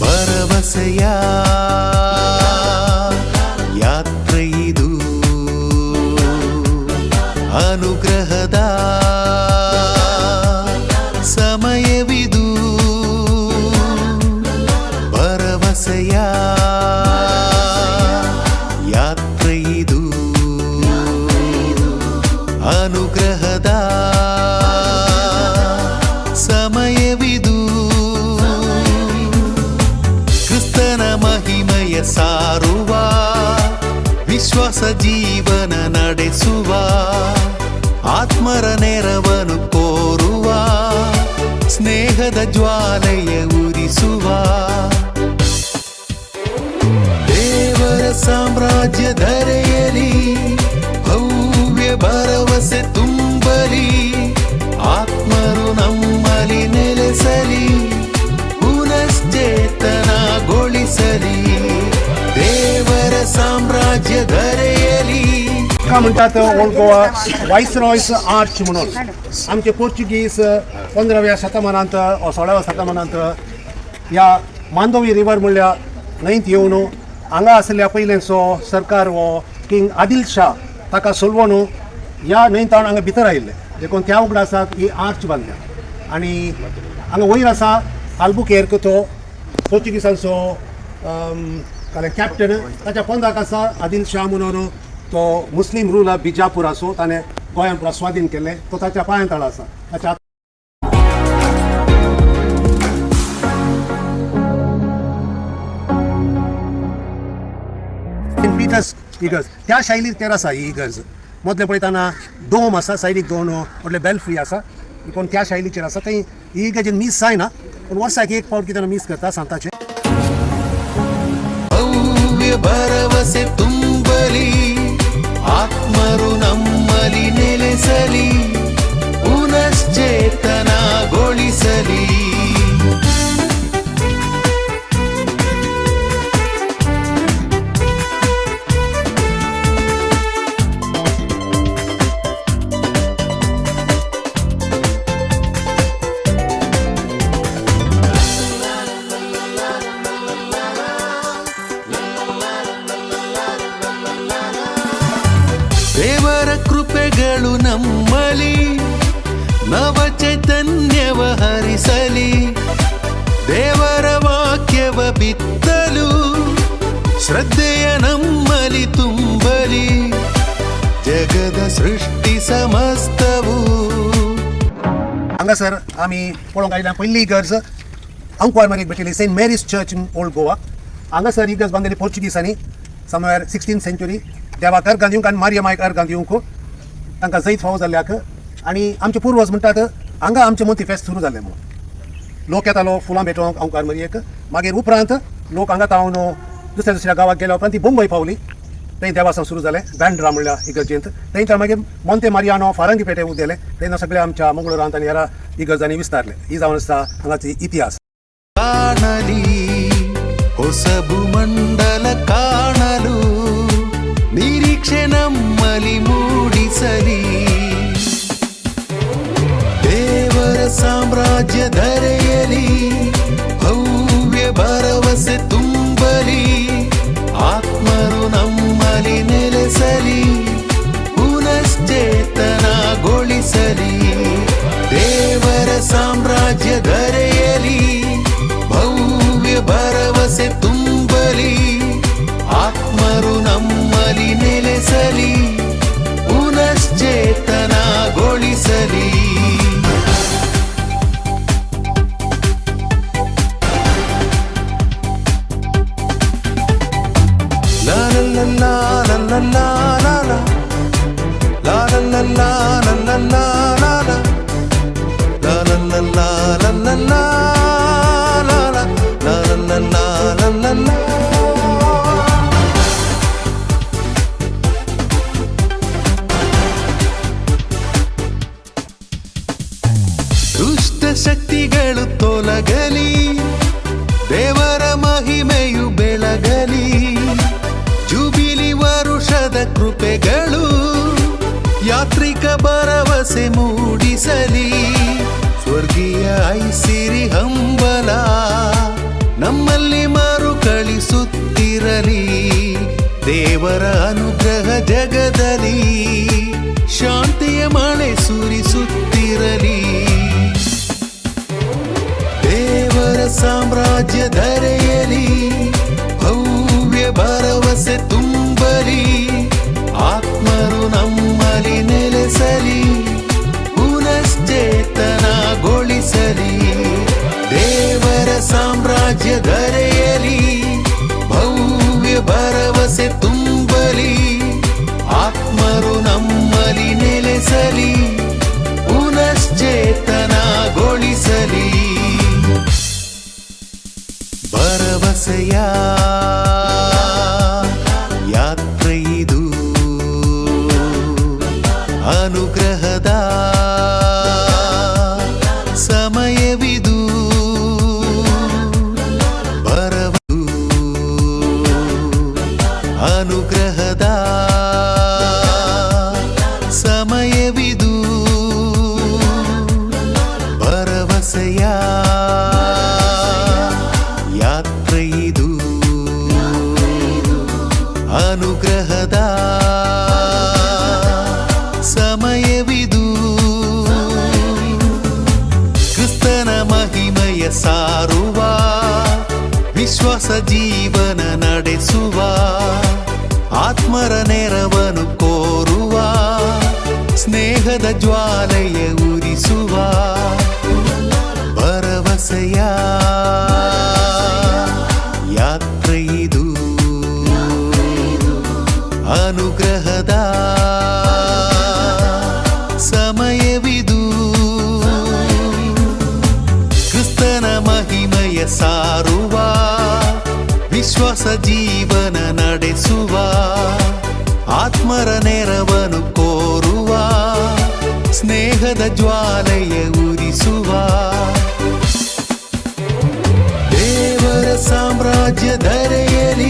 பரவசையா ಸಾರುವ ವಿಶ್ವಾಸ ಜೀವನ ನಡೆಸುವ ಆತ್ಮರ ನೆರವನು ಕೋರುವ ಸ್ನೇಹದ ಜ್ವಾಲೆಯ ಉರಿಸುವ. ದೇವರ ಸಾಮ್ರಾಜ್ಯ ಧರೆಯಲಿ ಸಾಮ್ರಾಜ್ಯ ಧರೆಯಲಿ का म्हणतात ओल्ड गोवा व्हायसरॉयस आर्च म्हणून आमचे पोर्चुगीज पंदराव्या शतमानांत वा सोळाव्या शतमानांत ह्या मांदोवी रिवर म्हणल्या न्हंयत येवन हांगा आसल्या पयलेचो सरकार हो किंग आदिल शाह ताका सोलवून ह्या न्हंयतावन हांगा भितर आयिल्ले देखून त्या उगडा आसा ही आर्च बांदल्या आनी हांगा वयर आसा आल्बुकेर्क तो पोर्चुगीसांचो कॅप्टन ताच्या पंदाक आसा आदिल शाह म्हणून तो मुस्लीम रुलर बिजापुराचो ताणें गोंयां पुरा स्वाधीन केलें तो ताच्या पांया तळा आसा ताच्या सेंट पिटर्स इगर्ज त्या शैलीर तेर आसा ही इगर्ज मदले पळयतना डोम आसा सायडीक दोन व्हडले बेल्फ्री आसा पूण त्या शैलीचेर आसा थंय ही इगर्जीन मीस जायना पूण वर्साक एक फावट कितें मीस करता सांताचें ಭವ್ಯ ಭರವಸೆ ತುಂಬಲಿ ಆತ್ಮರು ನಮ್ಮಲಿ ನೆಲೆಸಲಿ. ಕೃಪೆಗಳು ನಮ್ಮಲಿ ನವ ಚೈತನ್ಯವ ಹರಿಸಲಿ ದೇವರ ವಾಕ್ಯವ ಬಿತ್ತಲು ಶ್ರದ್ಧೆಯ ನಮ್ಮಲಿ ತುಂಬಲಿ ಜಗದ ಸೃಷ್ಟಿ ಸಮಸ್ತವು हांगासर आमी पळोवंक आयल्या पयली इगर्ज अंकवार मारीक भेटली saint Mary's church in old Goa हांगासर इगर्ज बांदलेली पोर्चुगीसांनी समवेर सिक्स्टीन सेंच्युरी देवाक अर्घ दिवंक आनी मारिया मायक अर्घ दिवंक तांकां जैत फावो जाल्ल्याक आनी आमचे पुर्वज म्हणटात हांगा आमचें मोती फेस्त सुरू जाल्लें म्हणून लोक येतालो फुलां भेटोवंक अंकार मरयेक. मागीर उपरांत लोक हांगा तावन दुसऱ्या दुसऱ्या गांवाक गेल्या उपरांत ती मुंबय पावली. थंय देवासन सुरू जालें बँड्रा म्हणल्या इगर्जेंत. थंयच्यान मागीर मोंते मारियानो फारंगी पेटे उदेले. तेन्ना सगळे आमच्या मंगळुरांत आनी हेरा इगर्जांनी विस्तारले. ही जावन आसा हांगाची इतिहास. ಸಾಮ್ರಾಜ್ಯ ಧರೆಯಲಿ, ಭವ್ಯ ಭರವಸೆ ತುಂಬಲಿ, ಆತ್ಮರು ನಮ್ಮಲಿ ನೆಲೆಸಲಿ, ಪುನಶ್ಚೇತನಗೊಳಿಸಲಿ. ದೇವರ ಸಾಮ್ರಾಜ್ಯ ಧರೆಯಲಿ, ಭವ್ಯ ಭರವಸೆ ತುಂಬಲಿ, ಆತ್ಮರು ನಮ್ಮಲಿ ನೆಲೆಸಲಿ. ശക്തികളു തോലക ಜಗದಲ್ಲಿ ಶಾಂತಿಯ ಮಳೆ ಸುರಿಸುತ್ತಿರಲಿ ದೇವರ ಸಾಮ್ರಾಜ್ಯ ಧರೆಯಲಿ sayang ಅನುಗ್ರಹದ ಸಮಯವಿದು. ಕ್ರಿಸ್ತನ ಮಹಿಮಯ ಸಾರುವ ವಿಶ್ವಾಸ ಜೀವನ ನಡೆಸುವ ಆತ್ಮರ ನೆರವನು ಕೋರುವ ಸ್ನೇಹದ ಜ್ವಾಲೆಯ ಅನುಗ್ರಹದ ಸಮಯವಿದು. ಕ್ರಿಸ್ತನ ಮಹಿಮಯ ಸಾರುವ, ವಿಶ್ವಾಸ ಜೀವನ ನಡೆಸುವ, ಆತ್ಮರ ನೆರವನು ಕೋರುವ, ಸ್ನೇಹದ ಜ್ವಾಲೆಯ ಉರಿಸುವ. ದೇವರ ಸಾಮ್ರಾಜ್ಯ ಧರೆಯಲಿ